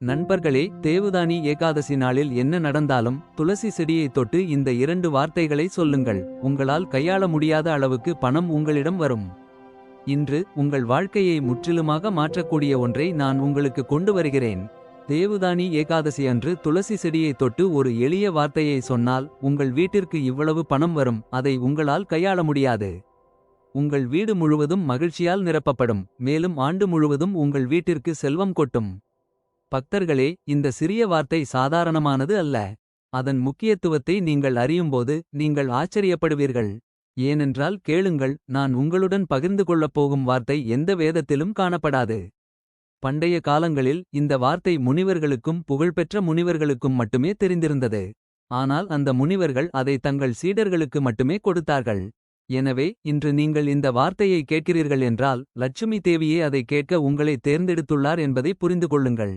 நண்பர்களே தேவுதானி ஏகாதசி நாளில் என்ன நடந்தாலும் துளசி செடியை தொட்டு இந்த இரண்டு வார்த்தைகளை சொல்லுங்கள். உங்களால் கையாள முடியாத அளவுக்கு பணம் உங்களிடம் வரும். இன்று உங்கள் வாழ்க்கையை முற்றிலுமாக மாற்றக்கூடிய ஒன்றை நான் உங்களுக்கு கொண்டு வருகிறேன். தேவுதானி ஏகாதசி அன்று துளசி செடியை தொட்டு ஒரு எளிய வார்த்தையை சொன்னால் உங்கள் வீட்டிற்கு இவ்வளவு பணம் வரும் அதை உங்களால் கையாள முடியாது. உங்கள் வீடு முழுவதும் மகிழ்ச்சியால் நிரப்பப்படும் மேலும் ஆண்டு முழுவதும் உங்கள் வீட்டிற்கு செல்வம் கொட்டும். பக்தர்களே இந்த சிறிய வார்த்தை சாதாரணமானது அல்ல. அதன் முக்கியத்துவத்தை நீங்கள் அறியும்போது நீங்கள் ஆச்சரியப்படுவீர்கள். ஏனென்றால் கேளுங்கள் நான் உங்களுடன் பகிர்ந்து கொள்ளப் போகும் வார்த்தை எந்த வேதத்திலும் காணப்படாது. பண்டைய காலங்களில் இந்த வார்த்தை முனிவர்களுக்கும் புகழ்பெற்ற முனிவர்களுக்கும் மட்டுமே தெரிந்திருந்தது. ஆனால் அந்த முனிவர்கள் அதை தங்கள் சீடர்களுக்கு மட்டுமே கொடுத்தார்கள். எனவே இன்று நீங்கள் இந்த வார்த்தையை கேட்கிறீர்கள் என்றால் லட்சுமி தேவியே அதை கேட்க உங்களை தேர்ந்தெடுத்துள்ளார் என்பதை புரிந்து கொள்ளுங்கள்.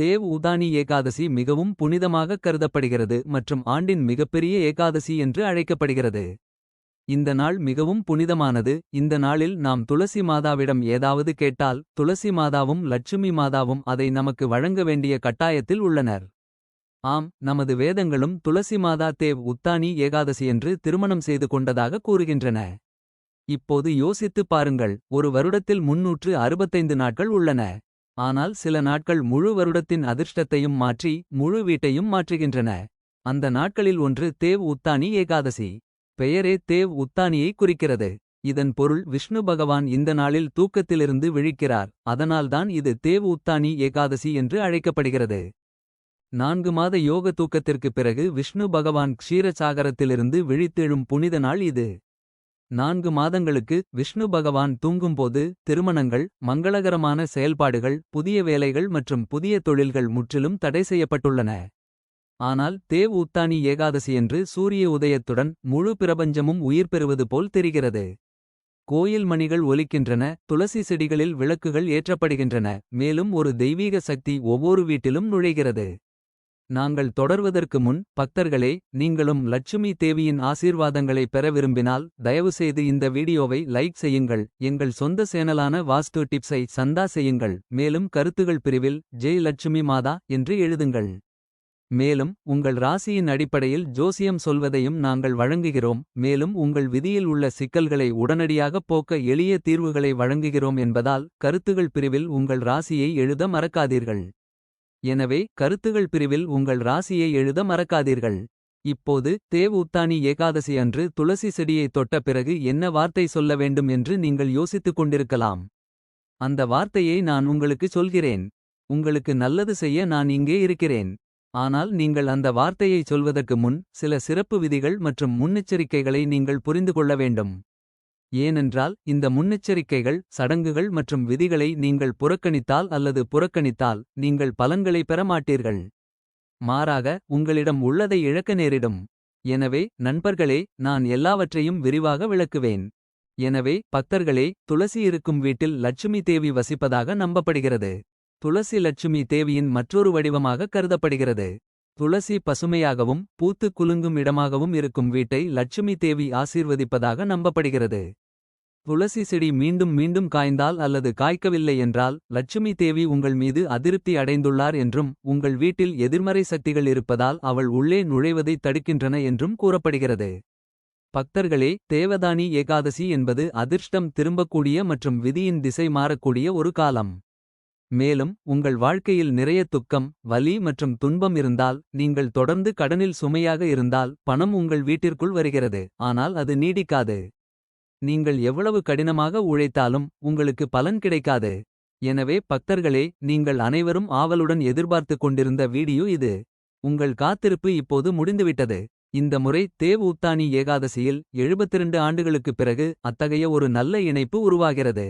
தேவ் உதானி ஏகாதசி மிகவும் புனிதமாக கருதப்படுகிறது மற்றும் ஆண்டின் மிகப்பெரிய ஏகாதசி என்று அழைக்கப்படுகிறது. இந்த நாள் மிகவும் புனிதமானது. இந்த நாளில் நாம் துளசி மாதாவிடம் ஏதாவது கேட்டால் துளசி மாதாவும் லட்சுமி மாதாவும் அதை நமக்கு வழங்க வேண்டிய கட்டாயத்தில் உள்ளனர். ஆம் நமது வேதங்களும் துளசி மாதா தேவ் உத்தானி ஏகாதசி என்று திருமணம் செய்து கொண்டதாக கூறுகின்றன. இப்போது யோசித்துப் பாருங்கள் ஒரு வருடத்தில் முன்னூற்று அறுபத்தைந்து நாட்கள் உள்ளன. ஆனால் சில நாட்கள் முழு வருடத்தின் அதிர்ஷ்டத்தையும் மாற்றி முழு வீட்டையும் மாற்றுகின்றன. அந்த நாட்களில் ஒன்று தேவ் உத்தானி ஏகாதசி. பெயரே தேவ் உத்தானியை குறிக்கிறது. இதன் பொருள் விஷ்ணு பகவான் இந்த நாளில் தூக்கத்திலிருந்து விழிக்கிறார். அதனால்தான் இது தேவ் உத்தானி ஏகாதசி என்று அழைக்கப்படுகிறது. நான்கு மாத யோக தூக்கத்திற்குப் பிறகு விஷ்ணு பகவான் க்ஷீரசாகரத்திலிருந்து விழித்தெழும் புனித நாள் இது. நான்கு மாதங்களுக்கு விஷ்ணு பகவான் தூங்கும்போது திருமணங்கள் மங்களகரமான செயல்பாடுகள் புதிய வேலைகள் மற்றும் புதிய தொழில்கள் முற்றிலும் தடை செய்யப்பட்டுள்ளன. ஆனால் தேவ் உத்தானி ஏகாதசியன்று சூரிய உதயத்துடன் முழு பிரபஞ்சமும் உயிர் பெறுவது போல் தெரிகிறது. கோயில் மணிகள் ஒலிக்கின்றன துளசி செடிகளில் விளக்குகள் ஏற்றப்படுகின்றன மேலும் ஒரு தெய்வீக சக்தி ஒவ்வொரு வீட்டிலும் நுழைகிறது. நாங்கள் தொடர்வதற்கு முன் பக்தர்களே நீங்களும் லட்சுமி தேவியின் ஆசீர்வாதங்களை பெற விரும்பினால் தயவுசெய்து இந்த வீடியோவை லைக் செய்யுங்கள் எங்கள் சொந்த சேனலான வாஸ்து டிப்ஸை சந்தா செய்யுங்கள் மேலும் கருத்துகள் பிரிவில் ஜெய் லட்சுமி மாதா என்று எழுதுங்கள். மேலும் உங்கள் ராசியின் அடிப்படையில் ஜோசியம் சொல்வதையும் நாங்கள் வழங்குகிறோம் மேலும் உங்கள் விதியில் உள்ள சிக்கல்களை உடனடியாகப் போக்க எளிய தீர்வுகளை வழங்குகிறோம் என்பதால் கருத்துகள் பிரிவில் உங்கள் ராசியை எழுத மறக்காதீர்கள். எனவே கருத்துகள் பிரிவில் உங்கள் ராசியை எழுத மறக்காதீர்கள். இப்போது தேவ் உத்தானி ஏகாதசி அன்று துளசி செடியை தொட்ட பிறகு என்ன வார்த்தை சொல்ல வேண்டும் என்று நீங்கள் யோசித்துக் கொண்டிருக்கலாம். அந்த வார்த்தையை நான் உங்களுக்கு சொல்கிறேன். உங்களுக்கு நல்லது செய்ய நான் இங்கே இருக்கிறேன். ஆனால் நீங்கள் அந்த வார்த்தையை சொல்வதற்கு முன் சில சிறப்பு விதிகள் மற்றும் முன்னெச்சரிக்கைகளை நீங்கள் புரிந்து கொள்ள வேண்டும். ஏனென்றால் இந்த முன்னெச்சரிக்கைகள் சடங்குகள் மற்றும் விதிகளை நீங்கள் புறக்கணித்தால் அல்லது புறக்கணித்தால் நீங்கள் பலன்களை பெற மாட்டீர்கள் மாறாக உங்களிடம் உள்ளதை இழக்க நேரிடும். எனவே நண்பர்களே நான் எல்லாவற்றையும் விரிவாக விளக்குவேன். எனவே பக்தர்களே துளசி இருக்கும் வீட்டில் லட்சுமி தேவி வசிப்பதாக நம்பப்படுகிறது. துளசி லட்சுமி தேவியின் மற்றொரு வடிவமாக கருதப்படுகிறது. துளசி பசுமையாகவும் பூத்து குலுங்கும் இடமாகவும் இருக்கும் வீட்டை லட்சுமி தேவி ஆசீர்வதிப்பதாக நம்பப்படுகிறது. துளசி செடி மீண்டும் மீண்டும் காய்ந்தால் அல்லது காய்க்கவில்லை என்றால் லட்சுமி தேவி உங்கள் மீது அதிருப்தி அடைந்துள்ளார் என்றும் உங்கள் வீட்டில் எதிர்மறை சக்திகள் இருப்பதால் அவள் உள்ளே நுழைவதை தடுக்கின்றன என்றும் கூறப்படுகிறது. பக்தர்களே தேவதானி ஏகாதசி என்பது அதிர்ஷ்டம் திரும்பக்கூடிய மற்றும் விதியின் திசை மாறக்கூடிய ஒரு காலம். மேலும் உங்கள் வாழ்க்கையில் நிறைய துக்கம் வலி மற்றும் துன்பம் இருந்தால் நீங்கள் தொடர்ந்து கடனில் சுமையாக இருந்தால் பணம் உங்கள் வீட்டிற்குள் வருகிறது. ஆனால் அது நீடிக்காது. நீங்கள் எவ்வளவு கடினமாக உழைத்தாலும் உங்களுக்கு பலன் கிடைக்காது. எனவே பக்தர்களே நீங்கள் அனைவரும் ஆவலுடன் எதிர்பார்த்துக் கொண்டிருந்த வீடியோ இது. உங்கள் காத்திருப்பு இப்போது முடிந்துவிட்டது. இந்த முறை தேவ் உத்தானி ஏகாதசியில் 72 ஆண்டுகளுக்குப் பிறகு அத்தகைய ஒரு நல்ல இணைப்பு உருவாகிறது.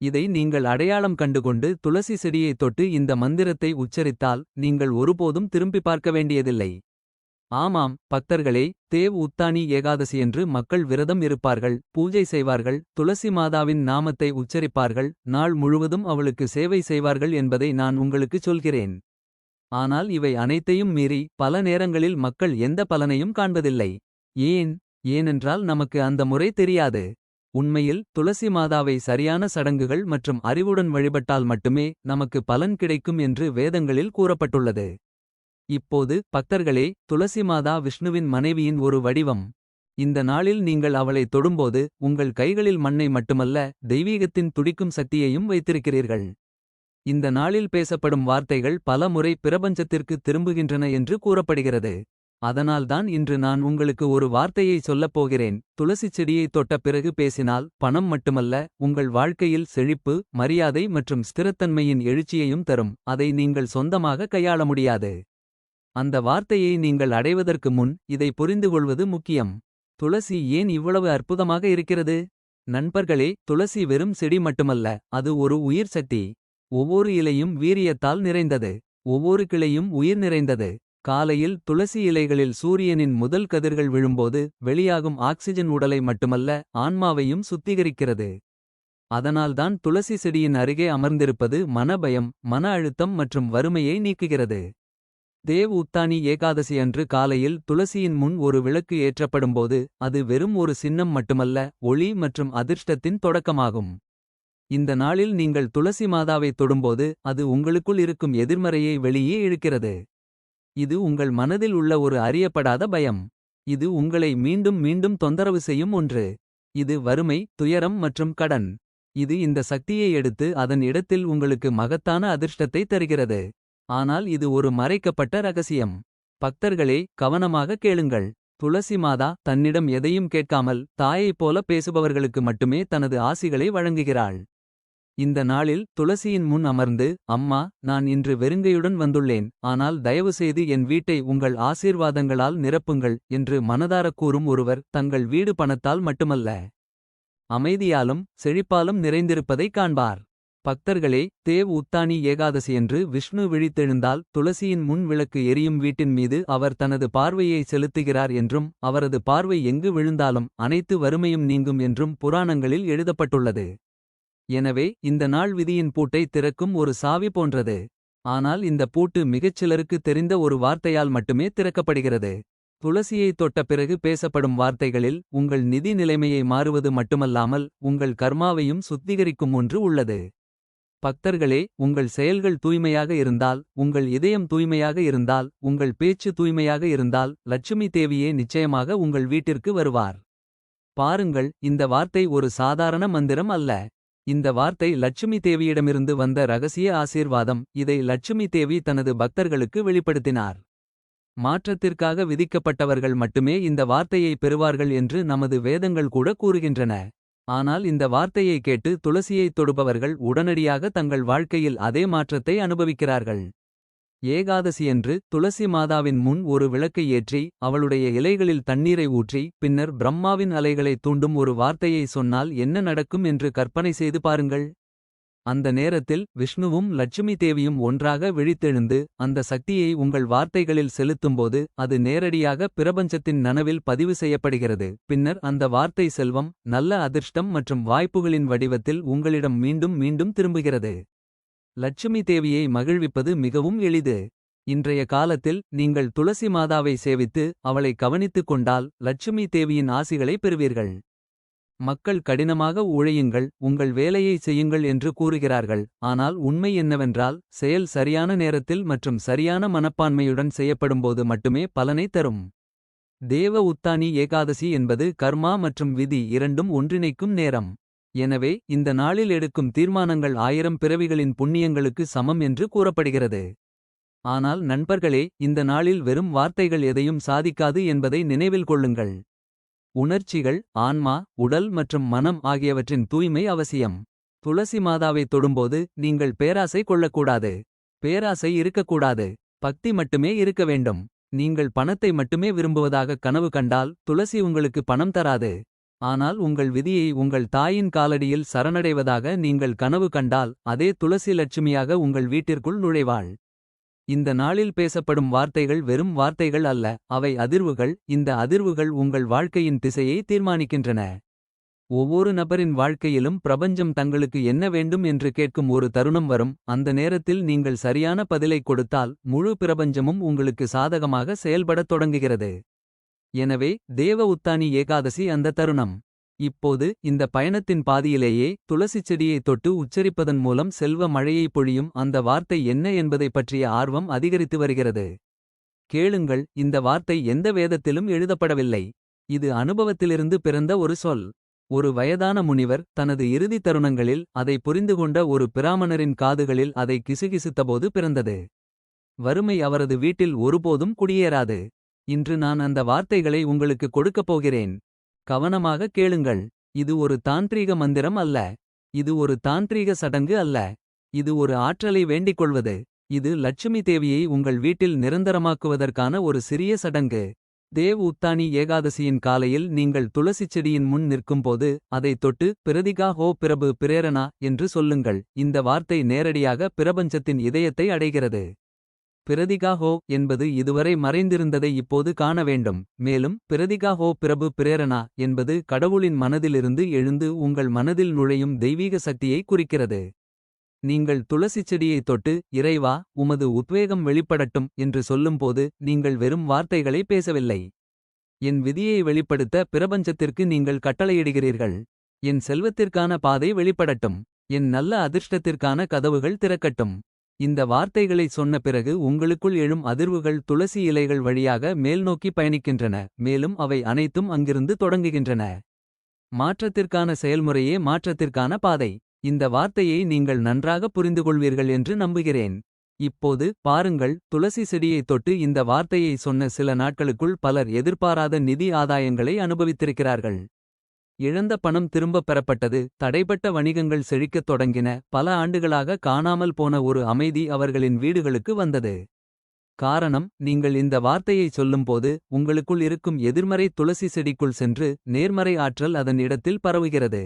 இதை நீங்கள் அடையாளம் கண்டுகொண்டு துளசி செடியை தொட்டு இந்த மந்திரத்தை உச்சரித்தால் நீங்கள் ஒருபோதும் திரும்பி பார்க்க வேண்டியதில்லை. ஆமாம் பக்தர்களே தேவ் உத்தானி ஏகாதசியன்று மக்கள் விரதம் இருப்பார்கள் பூஜை செய்வார்கள் துளசி மாதாவின் நாமத்தை உச்சரிப்பார்கள் நாள் முழுவதும் அவளுக்கு சேவை செய்வார்கள் என்பதை நான் உங்களுக்குச் சொல்கிறேன். ஆனால் இவை அனைத்தையும் மீறி பல நேரங்களில் மக்கள் எந்த பலனையும் காண்பதில்லை. ஏன்? ஏனென்றால் நமக்கு அந்த முறை தெரியாது. உண்மையில் துளசி மாதாவை சரியான சடங்குகள் மற்றும் அறிவுடன் வழிபட்டால் மட்டுமே நமக்கு பலன் கிடைக்கும் என்று வேதங்களில் கூறப்பட்டுள்ளது. இப்போது பக்தர்களே துளசி மாதா விஷ்ணுவின் மனைவியின் ஒரு வடிவம். இந்த நாளில் நீங்கள் அவளை தொடும்போது உங்கள் கைகளில் மண்ணை மட்டுமல்ல தெய்வீகத்தின் துடிக்கும் சக்தியையும் வைத்திருக்கிறீர்கள். இந்த நாளில் பேசப்படும் வார்த்தைகள் பல முறை பிரபஞ்சத்திற்கு திரும்புகின்றன என்று கூறப்படுகிறது. அதனால்தான் இன்று நான் உங்களுக்கு ஒரு வார்த்தையை சொல்லப் போகிறேன். துளசிச் செடியைத் தொட்ட பிறகு பேசினால் பணம் மட்டுமல்ல உங்கள் வாழ்க்கையில் செழிப்பு மரியாதை மற்றும் ஸ்திரத்தன்மையின் எழுச்சியையும் தரும். அதை நீங்கள் சொந்தமாக கையாள முடியாது. அந்த வார்த்தையை நீங்கள் அடைவதற்கு முன் இதை புரிந்துகொள்வது முக்கியம். துளசி ஏன் இவ்வளவு அற்புதமாக இருக்கிறது. நண்பர்களே துளசி வெறும் செடி மட்டுமல்ல அது ஒரு உயிர் சக்தி. ஒவ்வொரு இலையும் வீரியத்தால் நிறைந்தது. ஒவ்வொரு கிளையும் உயிர் நிறைந்தது. காலையில் துளசி இலைகளில் சூரியனின் முதல் கதிர்கள் விழும்போது வெளியாகும் ஆக்சிஜன் உடலை மட்டுமல்ல ஆன்மாவையும் சுத்திகரிக்கிறது. அதனால்தான் துளசி செடியின் அருகே அமர்ந்திருப்பது மனபயம் மன அழுத்தம் மற்றும் வறுமையை நீக்குகிறது. தேவ் உத்தானி ஏகாதசி அன்று காலையில் துளசியின் முன் ஒரு விளக்கு ஏற்றப்படும்போது அது வெறும் ஒரு சின்னம் மட்டுமல்ல ஒளி மற்றும் அதிர்ஷ்டத்தின் தொடக்கமாகும். இந்த நாளில் நீங்கள் துளசி மாதாவை தொடும்போது அது உங்களுக்குள் இருக்கும் எதிர்மறையை வெளியே இழுக்கிறது. இது உங்கள் மனதில் உள்ள ஒரு அறியப்படாத பயம். இது உங்களை மீண்டும் மீண்டும் தொந்தரவு செய்யும் ஒன்று. இது வறுமை துயரம் மற்றும் கடன். இது இந்த சக்தியை எடுத்து அதன் இடத்தில் உங்களுக்கு மகத்தான அதிர்ஷ்டத்தை தருகிறது. ஆனால் இது ஒரு மறைக்கப்பட்ட ரகசியம். பக்தர்களே கவனமாக கேளுங்கள். துளசி மாதா தன்னிடம் எதையும் கேட்காமல் தாயைப் போல பேசுபவர்களுக்கு மட்டுமே தனது ஆசிகளை வழங்குகிறாள். இந்த நாளில் துளசியின் முன் அமர்ந்து அம்மா நான் இன்று வெறுங்கையுடன் வந்துள்ளேன் ஆனால் தயவுசெய்து என் வீட்டை உங்கள் ஆசீர்வாதங்களால் நிரப்புங்கள் என்று மனதாரக் கூறும் ஒருவர் தங்கள் வீடு பணத்தால் மட்டுமல்ல. அமைதியாலும் செழிப்பாலும் நிறைந்திருப்பதைக் காண்பார். பக்தர்களே தேவ் உத்தானி ஏகாதசியன்று விஷ்ணு விழித்தெழுந்தால் துளசியின் முன் விளக்கு எரியும் வீட்டின் மீது அவர் தனது பார்வையை செலுத்துகிறார் என்றும் அவரது பார்வை எங்கு விழுந்தாலும் அனைத்து வறுமையும் நீங்கும் என்றும் புராணங்களில் எழுதப்பட்டுள்ளது. எனவே இந்த நாள் விதியின் பூட்டை திறக்கும் ஒரு சாவி போன்றது. ஆனால் இந்த பூட்டு மிகச்சிலருக்கு தெரிந்த ஒரு வார்த்தையால் மட்டுமே திறக்கப்படுகிறது. துளசியை தொட்ட பிறகு பேசப்படும் வார்த்தைகளில் உங்கள் நிதி நிலைமையை மாறுவது மட்டுமல்லாமல் உங்கள் கர்மாவையும் சுத்திகரிக்கும் ஒன்று உள்ளது. பக்தர்களே உங்கள் செயல்கள் தூய்மையாக இருந்தால் உங்கள் இதயம் தூய்மையாக இருந்தால் உங்கள் பேச்சு தூய்மையாக இருந்தால் லட்சுமி தேவியே நிச்சயமாக உங்கள் வீட்டிற்கு வருவார். பாருங்கள் இந்த வார்த்தை ஒரு சாதாரண மந்திரம் அல்ல. இந்த வார்த்தை லட்சுமி தேவியிடமிருந்து வந்த ரகசிய ஆசீர்வாதம் இதை லட்சுமி தேவி தனது பக்தர்களுக்கு வெளிப்படுத்தினார். மாற்றத்திற்காக விதிக்கப்பட்டவர்கள் மட்டுமே இந்த வார்த்தையை பெறுவார்கள் என்று நமது வேதங்கள் கூட கூறுகின்றன. ஆனால் இந்த வார்த்தையை கேட்டு துளசியைத் தொடுபவர்கள் உடனடியாக தங்கள் வாழ்க்கையில் அதே மாற்றத்தை அனுபவிக்கிறார்கள். ஏகாதசியன்று துளசி மாதாவின் முன் ஒரு விளக்கை ஏற்றி அவளுடைய இலைகளில் தண்ணீரை ஊற்றி பின்னர் பிரம்மாவின் அலைகளை தூண்டும் ஒரு வார்த்தையை சொன்னால் என்ன நடக்கும் என்று கற்பனை செய்து பாருங்கள். அந்த நேரத்தில் விஷ்ணுவும் லட்சுமி தேவியும் ஒன்றாக விழித்தெழுந்து அந்த சக்தியை உங்கள் வார்த்தைகளில் செலுத்தும்போது அது நேரடியாக பிரபஞ்சத்தின் நனவில் பதிவு செய்யப்படுகிறது. பின்னர் அந்த வார்த்தை செல்வம் நல்ல அதிர்ஷ்டம் மற்றும் வாய்ப்புகளின் வடிவத்தில் உங்களிடம் மீண்டும் மீண்டும் திரும்புகிறது. லட்சுமி தேவியை மகிழ்விப்பது மிகவும் எளிது. இன்றைய காலத்தில் நீங்கள் துளசி மாதாவை சேவித்து அவளை கவனித்துக் கொண்டால் லட்சுமி தேவியின் ஆசிகளை பெறுவீர்கள். மக்கள் கடினமாக உழையுங்கள் உங்கள் வேலையை செய்யுங்கள் என்று கூறுகிறார்கள். ஆனால் உண்மை என்னவென்றால் செயல் சரியான நேரத்தில் மற்றும் சரியான மனப்பான்மையுடன் செய்யப்படும்போது மட்டுமே பலனை தரும். தேவ உத்தானி ஏகாதசி என்பது கர்மா மற்றும் விதி இரண்டும் ஒன்றிணைக்கும் நேரம். எனவே இந்த நாளில் எடுக்கும் தீர்மானங்கள் ஆயிரம் பிறவிகளின் புண்ணியங்களுக்கு சமம் என்று கூறப்படுகிறது. ஆனால் நண்பர்களே இந்த நாளில் வெறும் வார்த்தைகள் எதையும் சாதிக்காது என்பதை நினைவில் கொள்ளுங்கள். உணர்ச்சிகள் ஆன்மா உடல் மற்றும் மனம் ஆகியவற்றின் தூய்மை அவசியம். துளசி மாதாவை தொடும்போது நீங்கள் பேராசை கொள்ளக்கூடாது. பேராசை இருக்கக்கூடாது பக்தி மட்டுமே இருக்க வேண்டும். நீங்கள் பணத்தை மட்டுமே விரும்புவதாக கனவு கண்டால் துளசி உங்களுக்கு பணம் தராது. ஆனால் உங்கள் விதியை உங்கள் தாயின் காலடியில் சரணடைவதாக நீங்கள் கனவு கண்டால் அதே துளசி லட்சுமியாக உங்கள் வீட்டிற்குள் நுழைவாள். இந்த நாளில் பேசப்படும் வார்த்தைகள் வெறும் வார்த்தைகள் அல்ல அவை அதிர்வுகள் இந்த அதிர்வுகள் உங்கள் வாழ்க்கையின் திசையை தீர்மானிக்கின்றன. ஒவ்வொரு நபரின் வாழ்க்கையிலும் பிரபஞ்சம் தங்களுக்கு என்ன வேண்டும் என்று கேட்கும் ஒரு தருணம் வரும் அந்த நேரத்தில் நீங்கள் சரியான பதிலைக் கொடுத்தால் முழு பிரபஞ்சமும் உங்களுக்கு சாதகமாக செயல்படத் தொடங்குகிறது. எனவே தேவ உத்தானி ஏகாதசி அந்த தருணம். இப்போது இந்த பயணத்தின் பாதியிலேயே துளசிச் செடியை தொட்டு உச்சரிப்பதன் மூலம் செல்வ மழையை பொழியும் அந்த வார்த்தை என்ன என்பதை பற்றிய ஆர்வம் அதிகரித்து வருகிறது. கேளுங்கள் இந்த வார்த்தை எந்த வேதத்திலும் எழுதப்படவில்லை. இது அனுபவத்திலிருந்து பிறந்த ஒரு சொல். ஒரு வயதான முனிவர் தனது இறுதி தருணங்களில் அதை புரிந்துகொண்ட ஒரு பிராமணரின் காதுகளில் அதை கிசுகிசுத்தபோது பிறந்தது. வறுமை அவரது வீட்டில் ஒருபோதும் குடியேறாது. இன்று நான் அந்த வார்த்தைகளை உங்களுக்கு கொடுக்கப் போகிறேன். கவனமாக கேளுங்கள். இது ஒரு தாந்திரீக மந்திரம் அல்ல. இது ஒரு தாந்திரீக சடங்கு அல்ல. இது ஒரு ஆற்றலை வேண்டிக் கொள்வது இது லட்சுமி தேவியை உங்கள் வீட்டில் நிரந்தரமாக்குவதற்கான ஒரு சிறிய சடங்கு. தேவ் உத்தானி ஏகாதசியின் காலையில் நீங்கள் துளசிச் செடியின் முன் நிற்கும்போது அதைத் தொட்டு பிரதிகா ஹோ பிரபு பிரேரணா என்று சொல்லுங்கள். இந்த வார்த்தை நேரடியாக பிரபஞ்சத்தின் இதயத்தை அடைகிறது. பிரதிகா ஹோ என்பது இதுவரை மறைந்திருந்ததை இப்போது காண வேண்டும். மேலும் பிரதிகா ஹோ பிரபு பிரேரணா என்பது கடவுளின் மனதிலிருந்து எழுந்து உங்கள் மனதில் நுழையும் தெய்வீக சக்தியை குறிக்கிறது. நீங்கள் துளசிச் செடியைத் தொட்டு இறைவா உமது உத்வேகம் வெளிப்படட்டும் என்று சொல்லும்போது நீங்கள் வெறும் வார்த்தைகளை பேசவில்லை. என் விதியை வெளிப்படுத்த பிரபஞ்சத்திற்கு நீங்கள் கட்டளையிடுகிறீர்கள். என் செல்வத்திற்கான பாதை வெளிப்படட்டும். என் நல்ல அதிர்ஷ்டத்திற்கான கதவுகள் திறக்கட்டும். இந்த வார்த்தைகளை சொன்ன பிறகு உங்களுக்குள் எழும் அதிர்வுகள் துளசி இலைகள் வழியாக மேல்நோக்கி பயணிக்கின்றன மேலும் அவை அனைத்தும் அங்கிருந்து தொடங்குகின்றன. மாற்றத்திற்கான செயல்முறையே மாற்றத்திற்கான பாதை. இந்த வார்த்தையை நீங்கள் நன்றாக புரிந்துகொள்வீர்கள் என்று நம்புகிறேன். இப்போது பாருங்கள் துளசி செடியைத் தொட்டு இந்த வார்த்தையை சொன்ன சில நாட்களுக்குள் பலர் எதிர்பாராத நிதி ஆதாயங்களை அனுபவித்திருக்கிறார்கள். இழந்த பணம் திரும்பப் பெறப்பட்டது. தடைப்பட்ட வணிகங்கள் செழிக்கத் தொடங்கின. பல ஆண்டுகளாக காணாமல் போன ஒரு அமைதி அவர்களின் வீடுகளுக்கு வந்தது. காரணம் நீங்கள் இந்த வார்த்தையை சொல்லும்போது உங்களுக்குள் இருக்கும் எதிர்மறை துளசி செடிக்குள் சென்று நேர்மறை ஆற்றல் அதன் இடத்தில் பரவுகிறது.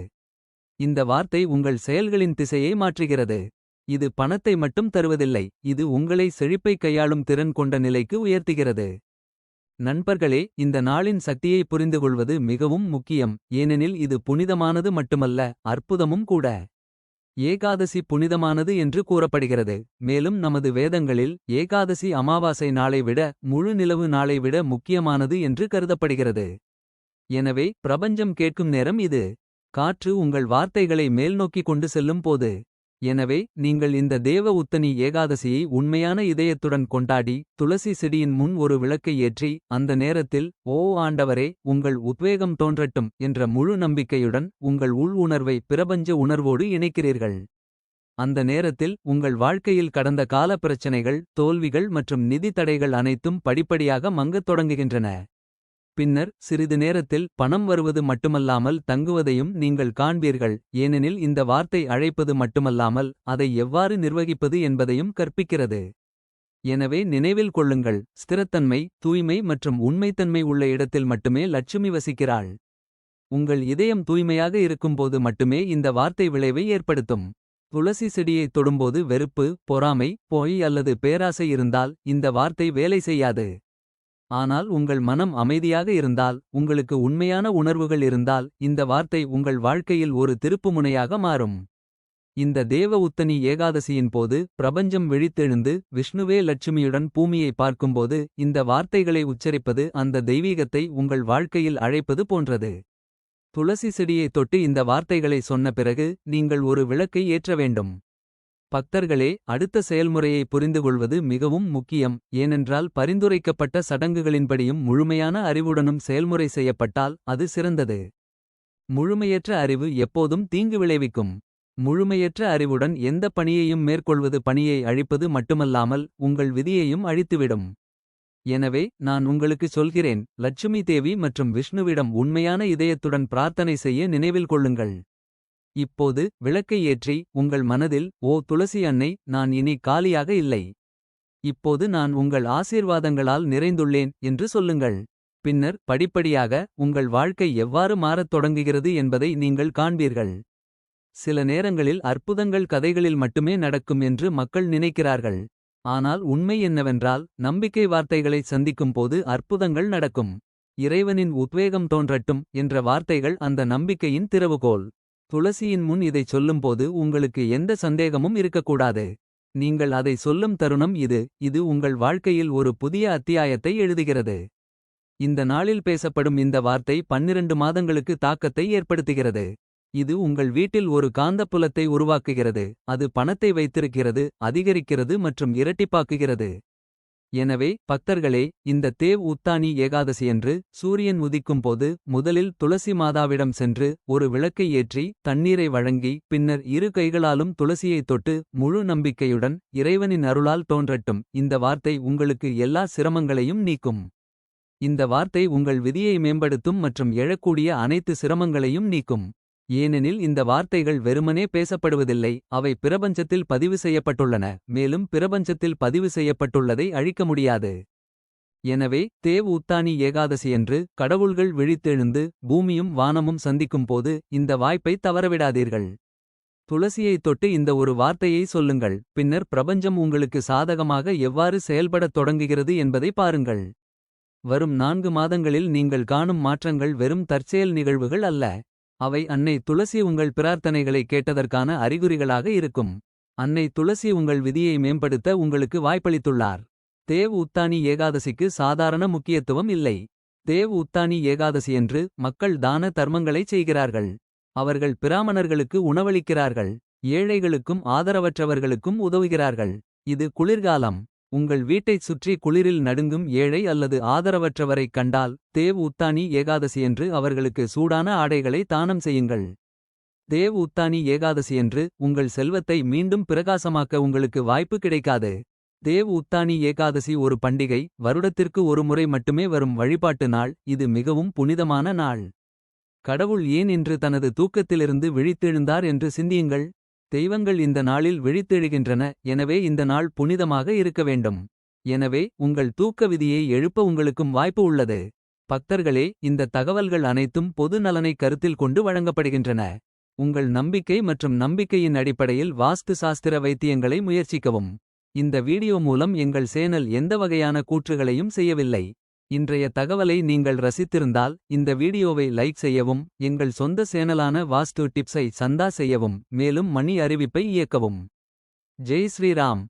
இந்த வார்த்தை உங்கள் செயல்களின் திசையை மாற்றுகிறது. இது பணத்தை மட்டும் தருவதில்லை இது உங்களை செழிப்பை கையாளும் திறன் கொண்ட நிலைக்கு உயர்த்துகிறது. நண்பர்களே இந்த நாளின் சக்தியை புரிந்துகொள்வது மிகவும் முக்கியம். ஏனெனில் இது புனிதமானது மட்டுமல்ல அற்புதமும் கூட. ஏகாதசி புனிதமானது என்று கூறப்படுகிறது. மேலும் நமது வேதங்களில் ஏகாதசி அமாவாசை நாளை விட முழு நிலவு நாளை விட முக்கியமானது என்று கருதப்படுகிறது. எனவே பிரபஞ்சம் கேட்கும் நேரம் இது. காற்று உங்கள் வார்த்தைகளை மேல்நோக்கி கொண்டு செல்லும் போது எனவே நீங்கள் இந்த தேவ உத்தனி ஏகாதசியை உண்மையான இதயத்துடன் கொண்டாடி துளசி செடியின் முன் ஒரு விளக்கை ஏற்றி அந்த நேரத்தில் ஓ ஆண்டவரே உங்கள் உத்வேகம் தோன்றட்டும் என்ற முழு நம்பிக்கையுடன் உங்கள் உள் உணர்வை பிரபஞ்ச உணர்வோடு இணைக்கிறீர்கள். அந்த நேரத்தில் உங்கள் வாழ்க்கையில் கடந்த கால பிரச்சனைகள் தோல்விகள் மற்றும் நிதி தடைகள் அனைத்தும் படிப்படியாக மங்கத் தொடங்குகின்றன. பின்னர் சிறிது நேரத்தில் பணம் வருவது மட்டுமல்லாமல் தங்குவதையும் நீங்கள் காண்பீர்கள். ஏனெனில் இந்த வார்த்தை அழைப்பது மட்டுமல்லாமல் அதை எவ்வாறு நிர்வகிப்பது என்பதையும் கற்பிக்கிறது. எனவே நினைவில் கொள்ளுங்கள் ஸ்திரத்தன்மை தூய்மை மற்றும் உண்மைத்தன்மை உள்ள இடத்தில் மட்டுமே லட்சுமி வசிக்கிறாள். உங்கள் இதயம் தூய்மையாக இருக்கும்போது மட்டுமே இந்த வார்த்தை விளைவை ஏற்படுத்தும். துளசி செடியைத் தொடும்போது வெறுப்பு பொறாமை பொய் அல்லது பேராசை இருந்தால் இந்த வார்த்தை வேலை செய்யாது. ஆனால் உங்கள் மனம் அமைதியாக இருந்தால் உங்களுக்கு உண்மையான உணர்வுகள் இருந்தால் இந்த வார்த்தை உங்கள் வாழ்க்கையில் ஒரு திருப்புமுனையாக மாறும். இந்த தேவ உத்தனி ஏகாதசியின் போது பிரபஞ்சம் விழித்தெழுந்து விஷ்ணுவே லட்சுமியுடன் பூமியை பார்க்கும்போது இந்த வார்த்தைகளை உச்சரிப்பது அந்த தெய்வீகத்தை உங்கள் வாழ்க்கையில் அழைப்பது போன்றது. துளசி செடியைத் தொட்டு இந்த வார்த்தைகளை சொன்ன பிறகு நீங்கள் ஒரு விளக்கை ஏற்ற வேண்டும். பக்தர்களே அடுத்த செயல்முறையை புரிந்துகொள்வது மிகவும் முக்கியம். ஏனென்றால் பரிந்துரைக்கப்பட்ட சடங்குகளின்படியும் முழுமையான அறிவுடனும் செயல்முறை செய்யப்பட்டால் அது சிறந்தது. முழுமையற்ற அறிவு எப்போதும் தீங்கு விளைவிக்கும். முழுமையற்ற அறிவுடன் எந்த பணியையும் மேற்கொள்வது பணியை அழிப்பது மட்டுமல்லாமல் உங்கள் விதியையும் அழித்துவிடும். எனவே நான் உங்களுக்கு சொல்கிறேன் லட்சுமி தேவி மற்றும் விஷ்ணுவிடம் உண்மையான இதயத்துடன் பிரார்த்தனை செய்ய நினைவில் கொள்ளுங்கள். இப்போது விளக்கை ஏற்றி உங்கள் மனதில் ஓ துளசி அன்னை நான் இனி காலியாக இல்லை. இப்போது நான் உங்கள் ஆசீர்வாதங்களால் நிறைந்துள்ளேன் என்று சொல்லுங்கள். பின்னர் படிப்படியாக உங்கள் வாழ்க்கை எவ்வாறு மாறத் தொடங்குகிறது என்பதை நீங்கள் காண்பீர்கள். சில நேரங்களில் அற்புதங்கள் கதைகளில் மட்டுமே நடக்கும் என்று மக்கள் நினைக்கிறார்கள். ஆனால் உண்மை என்னவென்றால் நம்பிக்கை வார்த்தைகளை சந்திக்கும் போது அற்புதங்கள் நடக்கும். இறைவனின் உத்வேகம் தோன்றட்டும் என்ற வார்த்தைகள் அந்த நம்பிக்கையின் திறவுகோல். துளசியின் முன் இதைச் சொல்லும்போது உங்களுக்கு எந்த சந்தேகமும் இருக்கக்கூடாது நீங்கள் அதை சொல்லும் தருணம் இது இது உங்கள் வாழ்க்கையில் ஒரு புதிய அத்தியாயத்தை எழுதுகிறது இந்த நாளில் பேசப்படும் இந்த வார்த்தை பன்னிரண்டு மாதங்களுக்கு தாக்கத்தை ஏற்படுத்துகிறது. இது உங்கள் வீட்டில் ஒரு காந்தப்புலத்தை உருவாக்குகிறது. அது பணத்தை வைத்திருக்கிறது அதிகரிக்கிறது மற்றும் இரட்டிப்பாக்குகிறது. எனவே பக்தர்களே இந்த தேவ் உத்தானி ஏகாதசியன்று சூரியன் உதிக்கும் போது முதலில் துளசி மாதாவிடம் சென்று ஒரு விளக்கை ஏற்றி தண்ணீரை வழங்கி பின்னர் இரு கைகளாலும் துளசியைத் தொட்டு முழு நம்பிக்கையுடன் இறைவனின் அருளால் தோன்றட்டும் இந்த வார்த்தை உங்களுக்கு எல்லா சிரமங்களையும் நீக்கும். இந்த வார்த்தை உங்கள் விதியை மேம்படுத்தும் மற்றும் எழக்கூடிய அனைத்து சிரமங்களையும் நீக்கும். ஏனெனில் இந்த வார்த்தைகள் வெறுமனே பேசப்படுவதில்லை அவை பிரபஞ்சத்தில் பதிவு செய்யப்பட்டுள்ளன மேலும் பிரபஞ்சத்தில் பதிவு செய்யப்பட்டுள்ளதை அழிக்க முடியாது. எனவே தேவ் உத்தானி ஏகாதசியன்று கடவுள்கள் விழித்தெழுந்து பூமியும் வானமும் சந்திக்கும் போது இந்த வாய்ப்பை தவறவிடாதீர்கள். துளசியைத் தொட்டு இந்த ஒரு வார்த்தையை சொல்லுங்கள் பின்னர் பிரபஞ்சம் உங்களுக்கு சாதகமாக எவ்வாறு செயல்படத் தொடங்குகிறது என்பதை பாருங்கள். வரும் நான்கு மாதங்களில் நீங்கள் காணும் மாற்றங்கள் வெறும் தற்செயல் நிகழ்வுகள் அல்ல. அவை அன்னை துளசி உங்கள் பிரார்த்தனைகளை கேட்டதற்கான அறிகுறிகளாக இருக்கும். அன்னை துளசி உங்கள் விதியை மேம்படுத்த உங்களுக்கு வாய்ப்பளித்துள்ளார். தேவ் உத்தானி ஏகாதசிக்கு சாதாரண முக்கியத்துவம் இல்லை. தேவ் உத்தானி ஏகாதசியன்று மக்கள் தான தர்மங்களைச் செய்கிறார்கள். அவர்கள் பிராமணர்களுக்கு உணவளிக்கிறார்கள். ஏழைகளுக்கும் ஆதரவற்றவர்களுக்கும் உதவுகிறார்கள். இது குளிர்காலம். உங்கள் வீட்டைச் சுற்றி குளிரில் நடுங்கும் ஏழை அல்லது ஆதரவற்றவரைக் கண்டால் தேவ் உத்தானி ஏகாதசியன்று அவர்களுக்கு சூடான ஆடைகளை தானம் செய்யுங்கள். தேவ் உத்தானி ஏகாதசியன்று உங்கள் செல்வத்தை மீண்டும் பிரகாசமாக்க உங்களுக்கு வாய்ப்பு கிடைக்காது. தேவ் உத்தானி ஏகாதசி ஒரு பண்டிகை வருடத்திற்கு ஒரு முறை மட்டுமே வரும் வழிபாட்டு நாள் இது மிகவும் புனிதமான நாள். கடவுள் ஏன் இன்று தனது தூக்கத்திலிருந்து விழித்தெழுந்தார் என்று சிந்தியுங்கள். தெய்வங்கள் இந்த நாளில் விழித்தெழுகின்றன எனவே இந்த நாள் புனிதமாக இருக்க வேண்டும். எனவே உங்கள் தூக்க விதியை எழுப்ப உங்களுக்கும் வாய்ப்பு உள்ளது. பக்தர்களே இந்த தகவல்கள் அனைத்தும் பொது நலனை கருத்தில் கொண்டு வழங்கப்படுகின்றன. உங்கள் நம்பிக்கை மற்றும் நம்பிக்கையின் அடிப்படையில் வாஸ்து சாஸ்திர வைத்தியங்களை முயற்சிக்கவும். இந்த வீடியோ மூலம் எங்கள் சேனல் எந்த வகையான கூற்றுகளையும் செய்யவில்லை. இன்றைய தகவலை நீங்கள் ரசித்திருந்தால் இந்த வீடியோவை லைக் செய்யவும் எங்கள் சொந்த சேனலான வாஸ்து டிப்ஸை சந்தா செய்யவும் மேலும் மணி அறிவிப்பை இயக்கவும். ஜெய் ஸ்ரீராம்